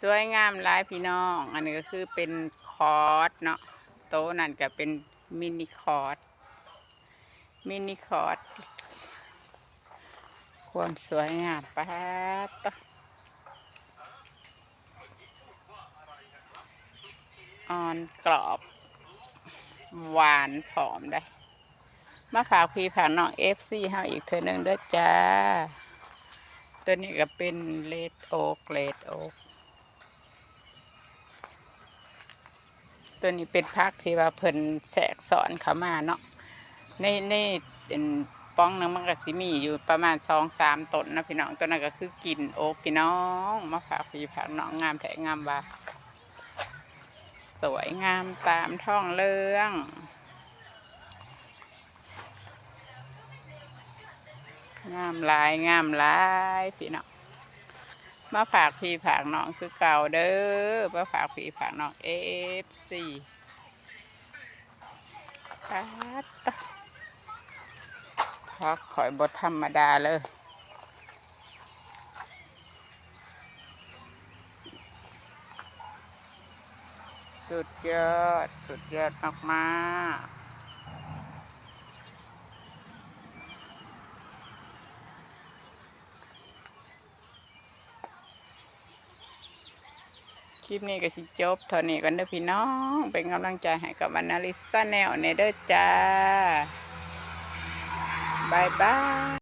สวยงามหลายพี่น้อง อันนี้ก็คือเป็นคอร์สเนาะโต๊ะนั่นก็เป็นมินิคอร์สมินิคอร์สความสวยงามป้าดตะอ่อนกรอบ หวานผอมได้ มาฝากพี่ผ่านน้องเอฟซีเฮาอีกเธอหนึ่งด้อจ้า ตัวนี้ก็เป็นเลดโอ๊กเลดโอ๊ก ตัวนี้เป็นพักที่ว่าเพิ่นแสกสอนเขามาเนาะในในเป็นป้องนึงมันก็สิมีอยู่ประมาณสองสามตนนะพี่น้องตัวนั้นก็คือกินโอ๊กพี่น้องมาฝากพี่ผ่านน้องงามแท้งามว่าสวยงามตามท้องเรื่องงามหลายงามหลายพี่น้อง มาฝากพี่ฝากน้องคือเก่าเด้อมาฝากพี่ฝากน้องเอฟซีปัดตะพักข่อยบทธรรมดาเลยสุดยอด สุดยอดมากๆ คลิปนี้ก็สิจบเท่านี้กันเด้อพี่น้อง เป็นกำลังใจให้กับวรรณลิซ่าแนลเนเด้อจ้าบายบาย